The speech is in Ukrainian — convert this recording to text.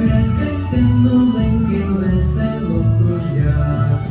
Тряскаться новеньким весело кружляти.